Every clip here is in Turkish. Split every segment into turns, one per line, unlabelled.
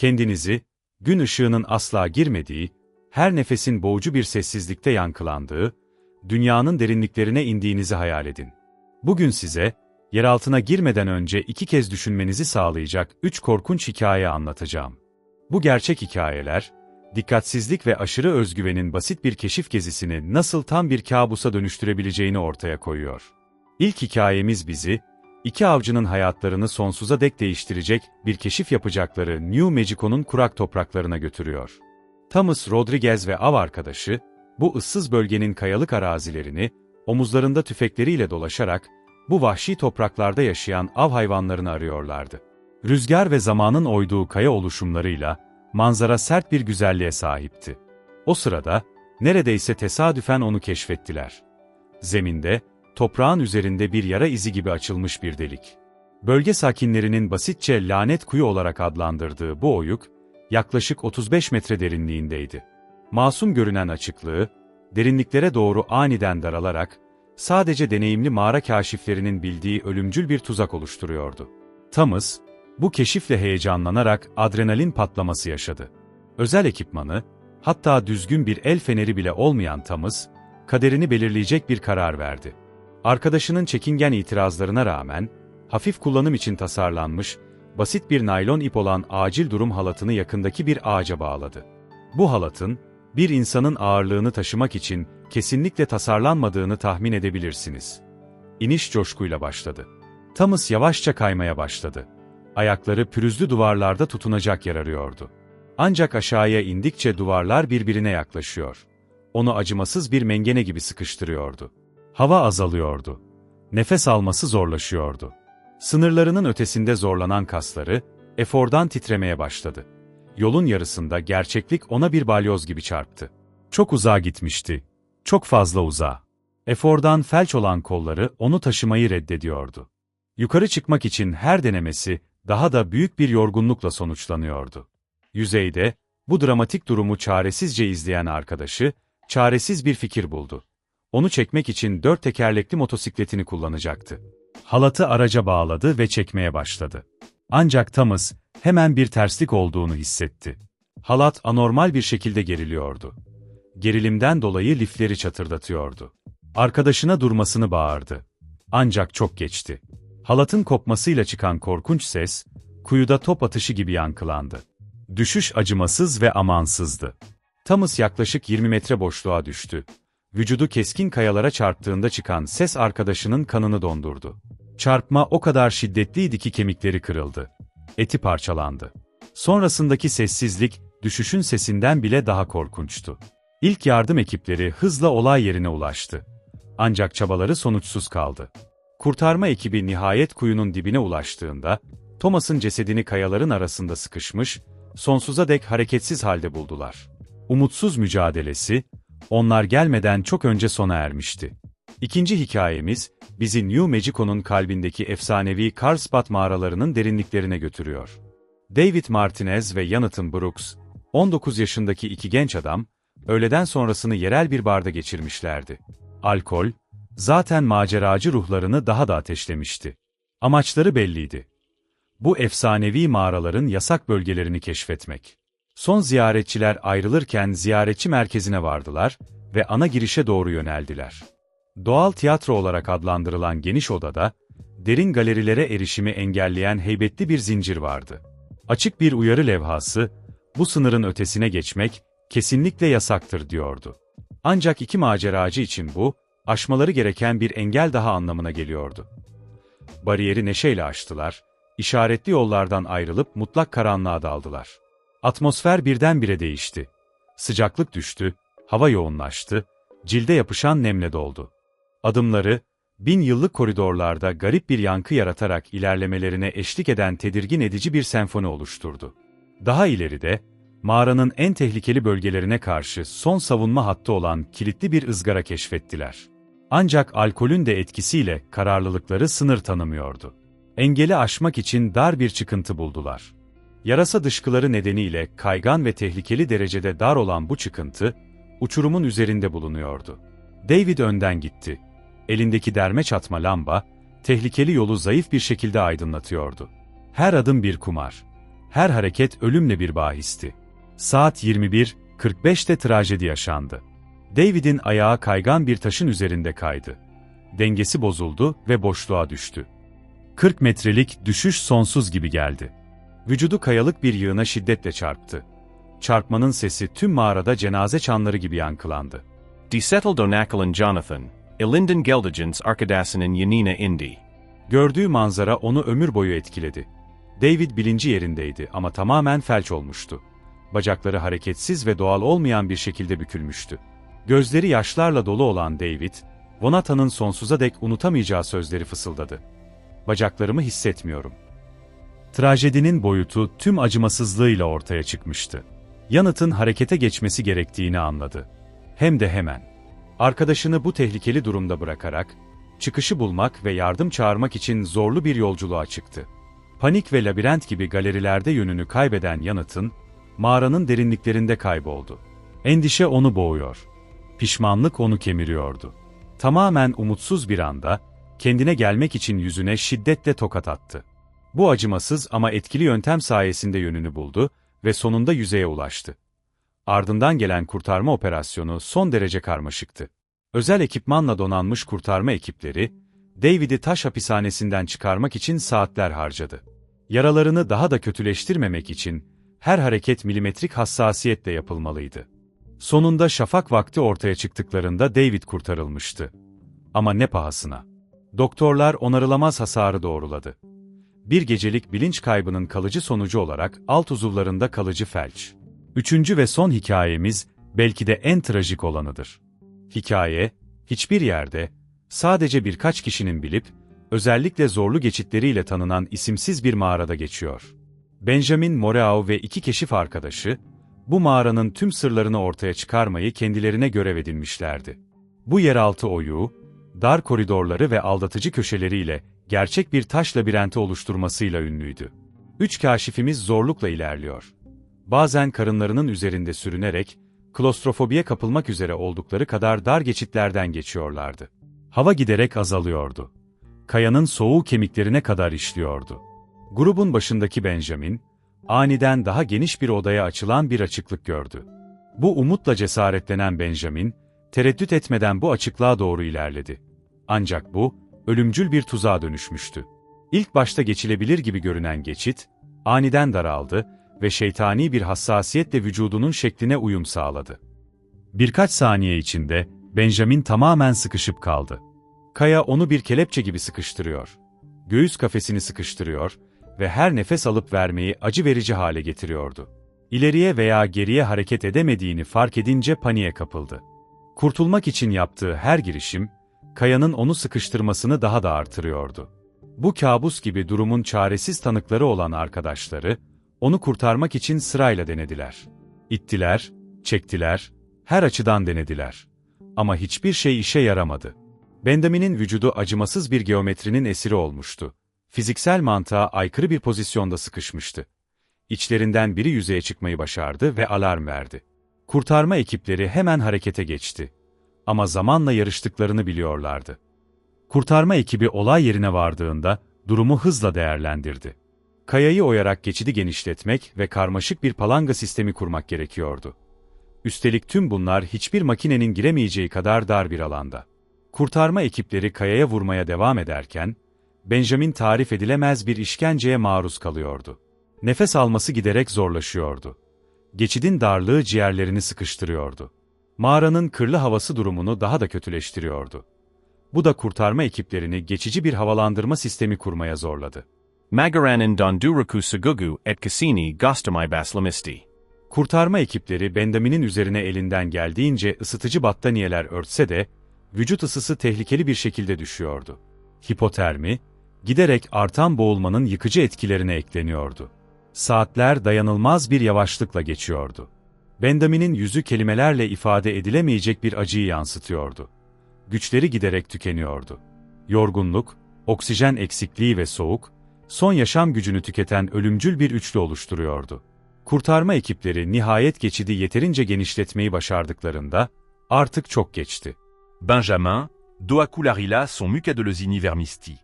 Kendinizi, gün ışığının asla girmediği, her nefesin boğucu bir sessizlikte yankılandığı, dünyanın derinliklerine indiğinizi hayal edin. Bugün size, yer altına girmeden önce iki kez düşünmenizi sağlayacak üç korkunç hikaye anlatacağım. Bu gerçek hikayeler, dikkatsizlik ve aşırı özgüvenin basit bir keşif gezisini nasıl tam bir kabusa dönüştürebileceğini ortaya koyuyor. İlk hikayemiz bizi, iki avcının hayatlarını sonsuza dek değiştirecek bir keşif yapacakları New Mexico'nun kurak topraklarına götürüyor. Thomas Rodriguez ve av arkadaşı, bu ıssız bölgenin kayalık arazilerini, omuzlarında tüfekleriyle dolaşarak, bu vahşi topraklarda yaşayan av hayvanlarını arıyorlardı. Rüzgar ve zamanın oyduğu kaya oluşumlarıyla, manzara sert bir güzelliğe sahipti. O sırada, neredeyse tesadüfen onu keşfettiler. Zeminde, toprağın üzerinde bir yara izi gibi açılmış bir delik. Bölge sakinlerinin basitçe lanet kuyu olarak adlandırdığı bu oyuk, yaklaşık 35 metre derinliğindeydi. Masum görünen açıklığı, derinliklere doğru aniden daralarak, sadece deneyimli mağara kaşiflerinin bildiği ölümcül bir tuzak oluşturuyordu. Thomas, bu keşifle heyecanlanarak adrenalin patlaması yaşadı. Özel ekipmanı, hatta düzgün bir el feneri bile olmayan Thomas, kaderini belirleyecek bir karar verdi. Arkadaşının çekingen itirazlarına rağmen, hafif kullanım için tasarlanmış, basit bir naylon ip olan acil durum halatını yakındaki bir ağaca bağladı. Bu halatın, bir insanın ağırlığını taşımak için kesinlikle tasarlanmadığını tahmin edebilirsiniz. İniş coşkuyla başladı. Thomas yavaşça kaymaya başladı. Ayakları pürüzlü duvarlarda tutunacak yer arıyordu. Ancak aşağıya indikçe duvarlar birbirine yaklaşıyor. Onu acımasız bir mengene gibi sıkıştırıyordu. Hava azalıyordu. Nefes alması zorlaşıyordu. Sınırlarının ötesinde zorlanan kasları, efordan titremeye başladı. Yolun yarısında gerçeklik ona bir balyoz gibi çarptı. Çok uzağa gitmişti. Çok fazla uzağa. Efordan felç olan kolları onu taşımayı reddediyordu. Yukarı çıkmak için her denemesi, daha da büyük bir yorgunlukla sonuçlanıyordu. Yüzeyde, bu dramatik durumu çaresizce izleyen arkadaşı, çaresiz bir fikir buldu. Onu çekmek için dört tekerlekli motosikletini kullanacaktı. Halatı araca bağladı ve çekmeye başladı. Ancak Thomas, hemen bir terslik olduğunu hissetti. Halat anormal bir şekilde geriliyordu. Gerilimden dolayı lifleri çatırdatıyordu. Arkadaşına durmasını bağırdı. Ancak çok geçti. Halatın kopmasıyla çıkan korkunç ses, kuyuda top atışı gibi yankılandı. Düşüş acımasız ve amansızdı. Thomas yaklaşık 20 metre boşluğa düştü. Vücudu keskin kayalara çarptığında çıkan ses arkadaşının kanını dondurdu. Çarpma o kadar şiddetliydi ki kemikleri kırıldı. Eti parçalandı. Sonrasındaki sessizlik, düşüşün sesinden bile daha korkunçtu. İlk yardım ekipleri hızla olay yerine ulaştı. Ancak çabaları sonuçsuz kaldı. Kurtarma ekibi nihayet kuyunun dibine ulaştığında, Thomas'ın cesedini kayaların arasında sıkışmış, sonsuza dek hareketsiz halde buldular. Umutsuz mücadelesi, onlar gelmeden çok önce sona ermişti. İkinci hikayemiz, bizi New Mexico'nun kalbindeki efsanevi Carlsbad mağaralarının derinliklerine götürüyor. David Martinez ve Jonathan Brooks, 19 yaşındaki iki genç adam, öğleden sonrasını yerel bir barda geçirmişlerdi. Alkol, zaten maceracı ruhlarını daha da ateşlemişti. Amaçları belliydi. Bu efsanevi mağaraların yasak bölgelerini keşfetmek. Son ziyaretçiler ayrılırken ziyaretçi merkezine vardılar ve ana girişe doğru yöneldiler. Doğal tiyatro olarak adlandırılan geniş odada, derin galerilere erişimi engelleyen heybetli bir zincir vardı. Açık bir uyarı levhası, bu sınırın ötesine geçmek, kesinlikle yasaktır diyordu. Ancak iki maceracı için bu, aşmaları gereken bir engel daha anlamına geliyordu. Bariyeri neşeyle aştılar, işaretli yollardan ayrılıp mutlak karanlığa daldılar. Atmosfer birdenbire değişti. Sıcaklık düştü, hava yoğunlaştı, cilde yapışan nemle doldu. Adımları, bin yıllık koridorlarda garip bir yankı yaratarak ilerlemelerine eşlik eden tedirgin edici bir senfoni oluşturdu. Daha ileride, mağaranın en tehlikeli bölgelerine karşı son savunma hattı olan kilitli bir ızgara keşfettiler. Ancak alkolün de etkisiyle kararlılıkları sınır tanımıyordu. Engeli aşmak için dar bir çıkıntı buldular. Yarasa dışkıları nedeniyle kaygan ve tehlikeli derecede dar olan bu çıkıntı, uçurumun üzerinde bulunuyordu. David önden gitti. Elindeki derme çatma lamba, tehlikeli yolu zayıf bir şekilde aydınlatıyordu. Her adım bir kumar. Her hareket ölümle bir bahisti. Saat 21.45'te trajedi yaşandı. David'in ayağı kaygan bir taşın üzerinde kaydı. Dengesi bozuldu ve boşluğa düştü. 40 metrelik düşüş sonsuz gibi geldi. Vücudu kayalık bir yığına şiddetle çarptı. Çarpmanın sesi tüm mağarada cenaze çanları gibi yankılandı.
Desettle Donakal Jonathan, Elinden Geldigens Arkadassinen Yanina Indi.
Gördüğü manzara onu ömür boyu etkiledi. David bilinci yerindeydi ama tamamen felç olmuştu. Bacakları hareketsiz ve doğal olmayan bir şekilde bükülmüştü. Gözleri yaşlarla dolu olan David, Vonata'nın sonsuza dek unutamayacağı sözleri fısıldadı. Bacaklarımı hissetmiyorum. Trajedinin boyutu tüm acımasızlığıyla ortaya çıkmıştı. Yanıtın harekete geçmesi gerektiğini anladı. Hem de hemen. Arkadaşını bu tehlikeli durumda bırakarak, çıkışı bulmak ve yardım çağırmak için zorlu bir yolculuğa çıktı. Panik ve labirent gibi galerilerde yönünü kaybeden yanıtın, mağaranın derinliklerinde kayboldu. Endişe onu boğuyor. Pişmanlık onu kemiriyordu. Tamamen umutsuz bir anda, kendine gelmek için yüzüne şiddetle tokat attı. Bu acımasız ama etkili yöntem sayesinde yönünü buldu ve sonunda yüzeye ulaştı. Ardından gelen kurtarma operasyonu son derece karmaşıktı. Özel ekipmanla donanmış kurtarma ekipleri, David'i taş hapishanesinden çıkarmak için saatler harcadı. Yaralarını daha da kötüleştirmemek için her hareket milimetrik hassasiyetle yapılmalıydı. Sonunda şafak vakti ortaya çıktıklarında David kurtarılmıştı. Ama ne pahasına. Doktorlar onarılamaz hasarı doğruladı. Bir gecelik bilinç kaybının kalıcı sonucu olarak alt uzuvlarında kalıcı felç. Üçüncü ve son hikayemiz belki de en trajik olanıdır. Hikaye, hiçbir yerde, sadece birkaç kişinin bilip, özellikle zorlu geçitleriyle tanınan isimsiz bir mağarada geçiyor. Benjamin Moreau ve iki keşif arkadaşı, bu mağaranın tüm sırlarını ortaya çıkarmayı kendilerine görev edinmişlerdi. Bu yeraltı oyuğu, dar koridorları ve aldatıcı köşeleriyle gerçek bir taş labirenti oluşturmasıyla ünlüydü. Üç kaşifimiz zorlukla ilerliyor. Bazen karınlarının üzerinde sürünerek, klostrofobiye kapılmak üzere oldukları kadar dar geçitlerden geçiyorlardı. Hava giderek azalıyordu. Kayanın soğuğu kemiklerine kadar işliyordu. Grubun başındaki Benjamin, aniden daha geniş bir odaya açılan bir açıklık gördü. Bu umutla cesaretlenen Benjamin, tereddüt etmeden bu açıklığa doğru ilerledi. Ancak bu, ölümcül bir tuzağa dönüşmüştü. İlk başta geçilebilir gibi görünen geçit, aniden daraldı ve şeytani bir hassasiyetle vücudunun şekline uyum sağladı. Birkaç saniye içinde, Benjamin tamamen sıkışıp kaldı. Kaya onu bir kelepçe gibi sıkıştırıyor. Göğüs kafesini sıkıştırıyor ve her nefes alıp vermeyi acı verici hale getiriyordu. İleriye veya geriye hareket edemediğini fark edince paniğe kapıldı. Kurtulmak için yaptığı her girişim, Kaya'nın onu sıkıştırmasını daha da artırıyordu. Bu kabus gibi durumun çaresiz tanıkları olan arkadaşları, onu kurtarmak için sırayla denediler. İttiler, çektiler, her açıdan denediler. Ama hiçbir şey işe yaramadı. Benjamin'in vücudu acımasız bir geometrinin esiri olmuştu. Fiziksel mantığa aykırı bir pozisyonda sıkışmıştı. İçlerinden biri yüzeye çıkmayı başardı ve alarm verdi. Kurtarma ekipleri hemen harekete geçti. Ama zamanla yarıştıklarını biliyorlardı. Kurtarma ekibi olay yerine vardığında durumu hızla değerlendirdi. Kayayı oyarak geçidi genişletmek ve karmaşık bir palanga sistemi kurmak gerekiyordu. Üstelik tüm bunlar hiçbir makinenin giremeyeceği kadar dar bir alanda. Kurtarma ekipleri kayaya vurmaya devam ederken, Benjamin tarif edilemez bir işkenceye maruz kalıyordu. Nefes alması giderek zorlaşıyordu. Geçidin darlığı ciğerlerini sıkıştırıyordu. Mağaranın kırlı havası durumunu daha da kötüleştiriyordu. Bu da kurtarma ekiplerini geçici bir havalandırma sistemi kurmaya zorladı.
Magaranin Donduraku Sugugu et Cassini Gostamai Baslamisti.
Kurtarma ekipleri Benjamin'in üzerine elinden geldiğince ısıtıcı battaniyeler örtse de, vücut ısısı tehlikeli bir şekilde düşüyordu. Hipotermi, giderek artan boğulmanın yıkıcı etkilerine ekleniyordu. Saatler dayanılmaz bir yavaşlıkla geçiyordu. Benjamin'in yüzü kelimelerle ifade edilemeyecek bir acıyı yansıtıyordu. Güçleri giderek tükeniyordu. Yorgunluk, oksijen eksikliği ve soğuk, son yaşam gücünü tüketen ölümcül bir üçlü oluşturuyordu. Kurtarma ekipleri nihayet geçidi yeterince genişletmeyi başardıklarında, artık çok geçti.
Benjamin, Doacularilla son mucadolosini vermisti.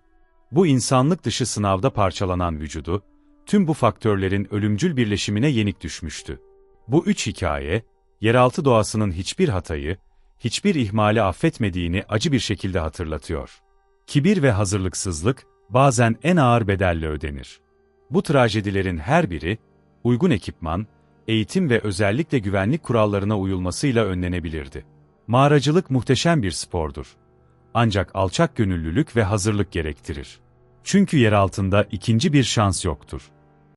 Bu insanlık dışı sınavda parçalanan vücudu, tüm bu faktörlerin ölümcül birleşimine yenik düşmüştü. Bu üç hikaye, yeraltı doğasının hiçbir hatayı, hiçbir ihmali affetmediğini acı bir şekilde hatırlatıyor. Kibir ve hazırlıksızlık bazen en ağır bedelle ödenir. Bu trajedilerin her biri, uygun ekipman, eğitim ve özellikle güvenlik kurallarına uyulmasıyla önlenebilirdi. Mağaracılık muhteşem bir spordur. Ancak alçak gönüllülük ve hazırlık gerektirir. Çünkü yer altında ikinci bir şans yoktur.